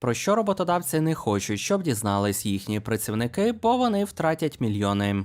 Про що роботодавці не хочуть, щоб дізнались їхні працівники, бо вони втратять мільйони.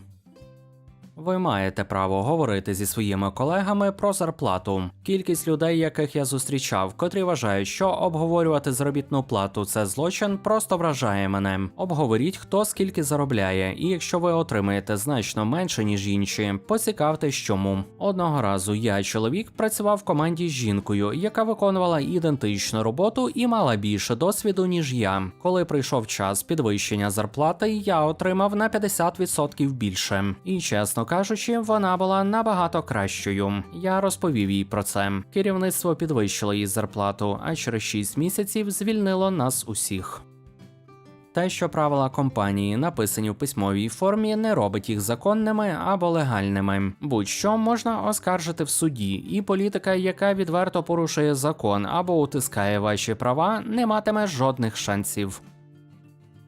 Ви маєте право говорити зі своїми колегами про зарплату. Кількість людей, яких я зустрічав, котрі вважають, що обговорювати заробітну плату це злочин, просто вражає мене. Обговоріть, хто скільки заробляє, і якщо ви отримаєте значно менше, ніж інші, поцікавтесь чому. Одного разу я, чоловік, працював в команді з жінкою, яка виконувала ідентичну роботу і мала більше досвіду, ніж я. Коли прийшов час підвищення зарплати, я отримав на 50% більше. І чесно кажучи, вона була набагато кращою. Я розповів їй про це. Керівництво підвищило їй зарплату, а через 6 місяців звільнило нас усіх. Те, що правила компанії написані в письмовій формі, не робить їх законними або легальними. Будь-що можна оскаржити в суді, і політика, яка відверто порушує закон або утискає ваші права, не матиме жодних шансів.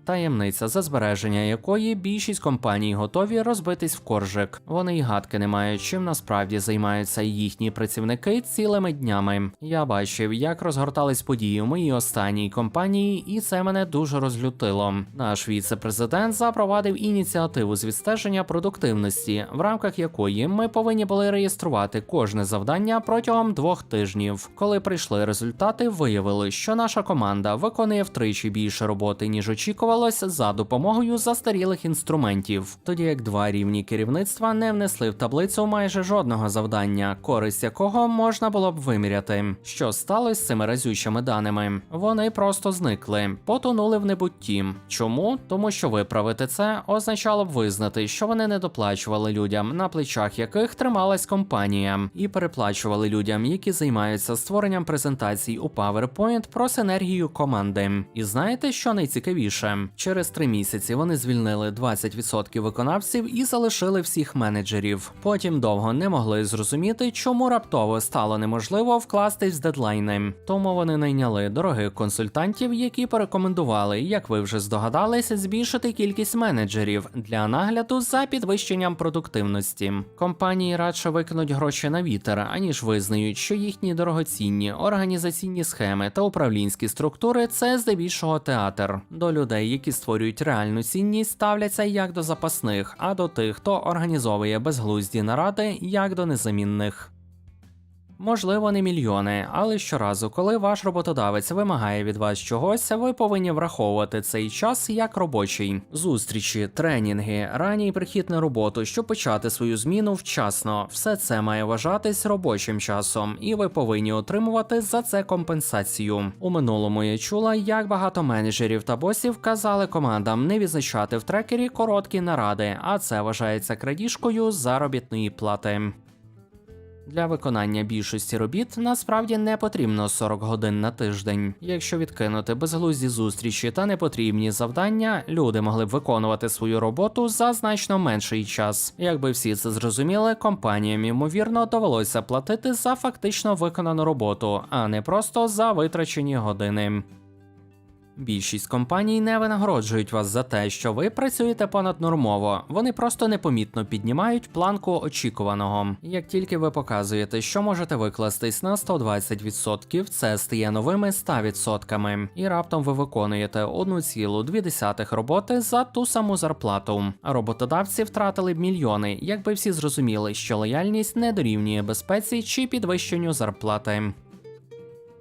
Таємниця, за збереження якої більшість компаній готові розбитись в коржик. Вони й гадки не мають, чим насправді займаються їхні працівники цілими днями. Я бачив, як розгортались події в моїй останній компанії, і це мене дуже розлютило. Наш віце-президент запровадив ініціативу з відстеження продуктивності, в рамках якої ми повинні були реєструвати кожне завдання протягом двох тижнів. Коли прийшли результати, виявили, що наша команда виконує втричі більше роботи, ніж очікувалось, за допомогою застарілих інструментів, тоді як два рівні керівництва не внесли в таблицю майже жодного завдання, користь якого можна було б виміряти. Що сталося з цими разючими даними? Вони просто зникли, потонули в небутті. Чому? Тому що виправити це означало б визнати, що вони не доплачували людям, на плечах яких трималась компанія, і переплачували людям, які займаються створенням презентацій у PowerPoint про синергію команди. І знаєте, що найцікавіше? Через три місяці вони звільнили 20% виконавців і залишили всіх менеджерів. Потім довго не могли зрозуміти, чому раптово стало неможливо вкластись в дедлайни. Тому вони найняли дорогих консультантів, які порекомендували, як ви вже здогадалися, збільшити кількість менеджерів для нагляду за підвищенням продуктивності. Компанії радше викинуть гроші на вітер, аніж визнають, що їхні дорогоцінні організаційні схеми та управлінські структури це здебільшого театр. До людей, які створюють реальну цінність, ставляться як до запасних, а до тих, хто організовує безглузді наради, як до незамінних. Можливо, не мільйони, але щоразу, коли ваш роботодавець вимагає від вас чогось, ви повинні враховувати цей час як робочий. Зустрічі, тренінги, ранній прихід на роботу, щоб почати свою зміну вчасно. Все це має вважатись робочим часом, і ви повинні отримувати за це компенсацію. У минулому я чула, як багато менеджерів та босів казали командам не відзначати в трекері короткі наради, а це вважається крадіжкою заробітної плати. Для виконання більшості робіт насправді не потрібно 40 годин на тиждень. Якщо відкинути безглузді зустрічі та непотрібні завдання, люди могли б виконувати свою роботу за значно менший час. Якби всі це зрозуміли, компаніям ймовірно довелося платити за фактично виконану роботу, а не просто за витрачені години. Більшість компаній не винагороджують вас за те, що ви працюєте понаднормово. Вони просто непомітно піднімають планку очікуваного. Як тільки ви показуєте, що можете викластись на 120%, це стає новими 100%. І раптом ви виконуєте 1,2 роботи за ту саму зарплату. Роботодавці втратили б мільйони, якби всі зрозуміли, що лояльність не дорівнює безпеці чи підвищенню зарплати.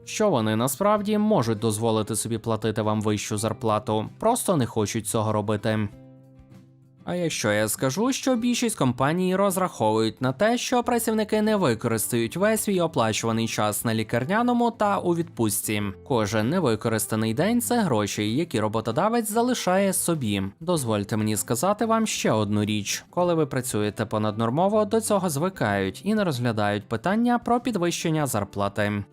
Що вони насправді можуть дозволити собі платити вам вищу зарплату, просто не хочуть цього робити. А якщо я скажу, що більшість компаній розраховують на те, що працівники не використають весь свій оплачуваний час на лікарняному та у відпустці. Кожен невикористаний день це гроші, які роботодавець залишає собі. Дозвольте мені сказати вам ще одну річ: коли ви працюєте понаднормово, до цього звикають і не розглядають питання про підвищення зарплати.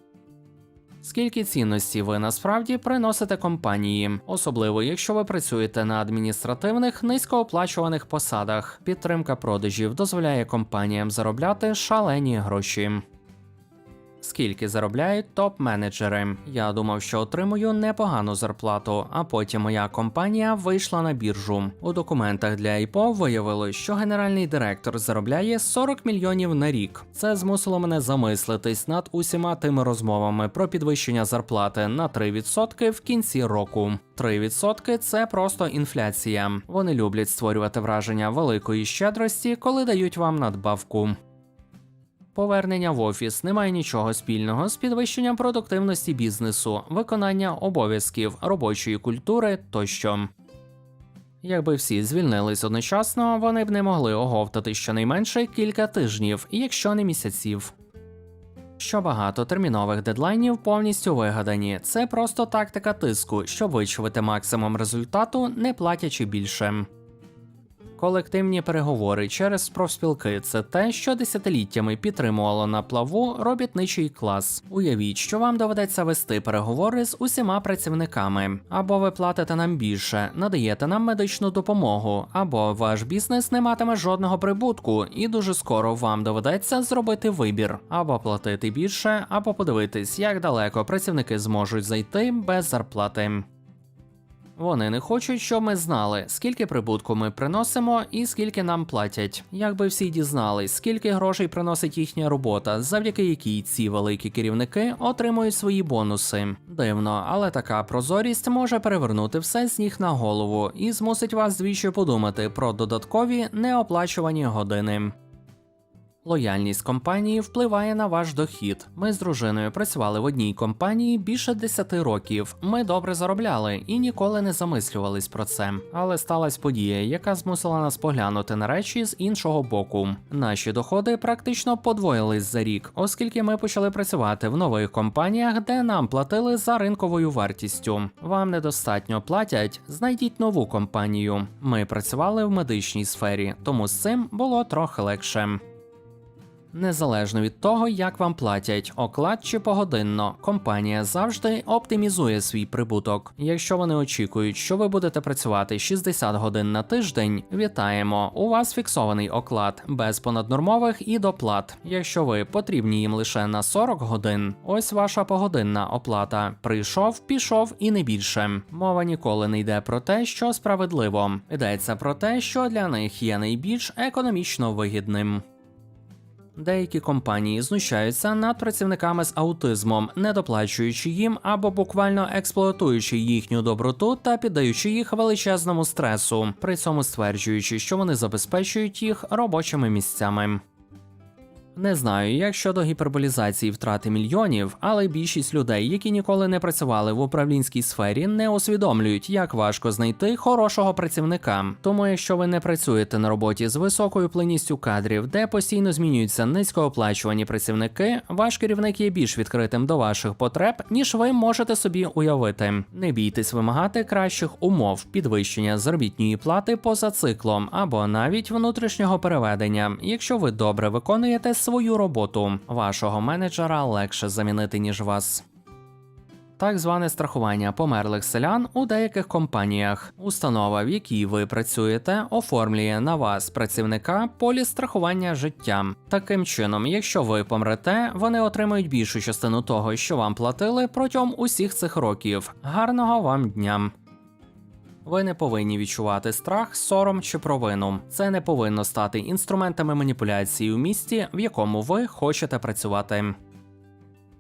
Скільки цінності ви насправді приносите компанії, особливо якщо ви працюєте на адміністративних низькооплачуваних посадах. Підтримка продажів дозволяє компаніям заробляти шалені гроші. Скільки заробляють топ-менеджери? Я думав, що отримую непогану зарплату, а потім моя компанія вийшла на біржу. У документах для IPO виявилось, що генеральний директор заробляє 40 мільйонів на рік. Це змусило мене замислитись над усіма тими розмовами про підвищення зарплати на 3% в кінці року. 3% – це просто інфляція. Вони люблять створювати враження великої щедрості, коли дають вам надбавку. Повернення в офіс не має нічого спільного з підвищенням продуктивності бізнесу, виконання обов'язків, робочої культури тощо. Якби всі звільнились одночасно, вони б не могли оговтати щонайменше кілька тижнів, якщо не місяців. Що багато термінових дедлайнів повністю вигадані. Це просто тактика тиску, щоб вичувати максимум результату, не платячи більше. Колективні переговори через профспілки це те, що десятиліттями підтримувало на плаву робітничий клас. Уявіть, що вам доведеться вести переговори з усіма працівниками, або ви платите нам більше, надаєте нам медичну допомогу, або ваш бізнес не матиме жодного прибутку, і дуже скоро вам доведеться зробити вибір, або платити більше, або подивитись, як далеко працівники зможуть зайти без зарплати. Вони не хочуть, щоб ми знали, скільки прибутку ми приносимо і скільки нам платять. Якби всі дізнались, скільки грошей приносить їхня робота, завдяки якій ці великі керівники отримують свої бонуси. Дивно, але така прозорість може перевернути все з ніг на голову і змусить вас двічі подумати про додаткові неоплачувані години. Лояльність компанії впливає на ваш дохід. Ми з дружиною працювали в одній компанії більше 10 років. Ми добре заробляли і ніколи не замислювались про це. Але сталася подія, яка змусила нас поглянути на речі з іншого боку. Наші доходи практично подвоїлись за рік, оскільки ми почали працювати в нових компаніях, де нам платили за ринковою вартістю. Вам недостатньо платять, знайдіть нову компанію. Ми працювали в медичній сфері, тому з цим було трохи легше. Незалежно від того, як вам платять, оклад чи погодинно, компанія завжди оптимізує свій прибуток. Якщо вони очікують, що ви будете працювати 60 годин на тиждень, вітаємо! У вас фіксований оклад без понаднормових і доплат. Якщо ви потрібні їм лише на 40 годин, ось ваша погодинна оплата. Прийшов, пішов і не більше. Мова ніколи не йде про те, що справедливо. Йдеться про те, що для них є найбільш економічно вигідним. Деякі компанії знущаються над працівниками з аутизмом, не доплачуючи їм або буквально експлуатуючи їхню доброту та піддаючи їх величезному стресу, при цьому стверджуючи, що вони забезпечують їх робочими місцями. Не знаю, як щодо гіперболізації втрати мільйонів, але більшість людей, які ніколи не працювали в управлінській сфері, не усвідомлюють, як важко знайти хорошого працівника. Тому, якщо ви не працюєте на роботі з високою плинністю кадрів, де постійно змінюються низькооплачувані працівники, ваш керівник є більш відкритим до ваших потреб, ніж ви можете собі уявити. Не бійтесь вимагати кращих умов, підвищення заробітної плати поза циклом або навіть внутрішнього переведення, якщо ви добре виконуєте свою роботу. Вашого менеджера легше замінити ніж вас. Так зване страхування померлих селян у деяких компаніях. Установа, в якій ви працюєте, оформлює на вас працівника поліс страхування життя. Таким чином, якщо ви помрете, вони отримують більшу частину того, що вам платили протягом усіх цих років. Гарного вам дня! Ви не повинні відчувати страх, сором чи провину. Це не повинно стати інструментами маніпуляції у місті, в якому ви хочете працювати.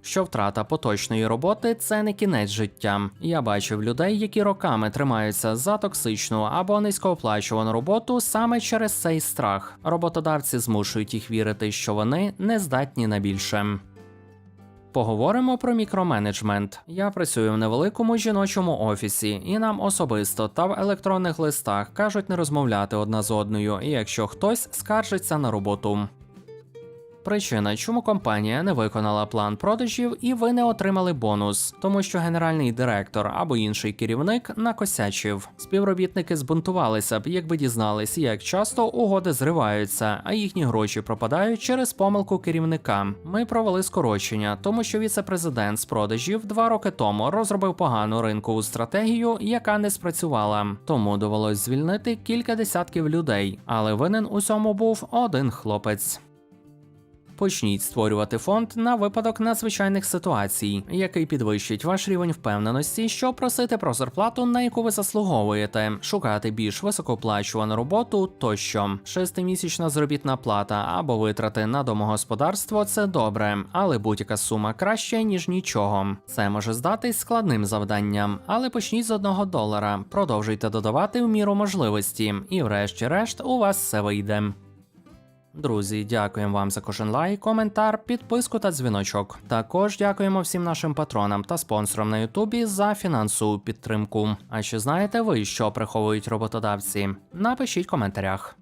Що втрата поточної роботи це не кінець життя. Я бачив людей, які роками тримаються за токсичну або низькооплачувану роботу саме через цей страх. Роботодавці змушують їх вірити, що вони не здатні на більше. Поговоримо про мікроменеджмент. Я працюю в невеликому жіночому офісі, і нам особисто та в електронних листах кажуть не розмовляти одна з одною, якщо хтось скаржиться на роботу. Причина, чому компанія не виконала план продажів і ви не отримали бонус, тому що генеральний директор або інший керівник накосячив. Співробітники збунтувалися б, якби дізнались, як часто угоди зриваються, а їхні гроші пропадають через помилку керівника. Ми провели скорочення, тому що віце-президент з продажів два роки тому розробив погану ринкову стратегію, яка не спрацювала. Тому довелось звільнити кілька десятків людей, але винен у цьому був один хлопець. Почніть створювати фонд на випадок надзвичайних ситуацій, який підвищить ваш рівень впевненості, щоб просити про зарплату, на яку ви заслуговуєте, шукати більш високооплачувану роботу тощо. Шестимісячна заробітна плата або витрати на домогосподарство це добре, але будь-яка сума краще ніж нічого. Це може здатись складним завданням, але почніть з одного долара, продовжуйте додавати в міру можливості, і врешті-решт у вас все вийде. Друзі, дякуємо вам за кожен лайк, коментар, підписку та дзвіночок. Також дякуємо всім нашим патронам та спонсорам на Ютубі за фінансову підтримку. А чи знаєте ви, що приховують роботодавці? Напишіть в коментарях.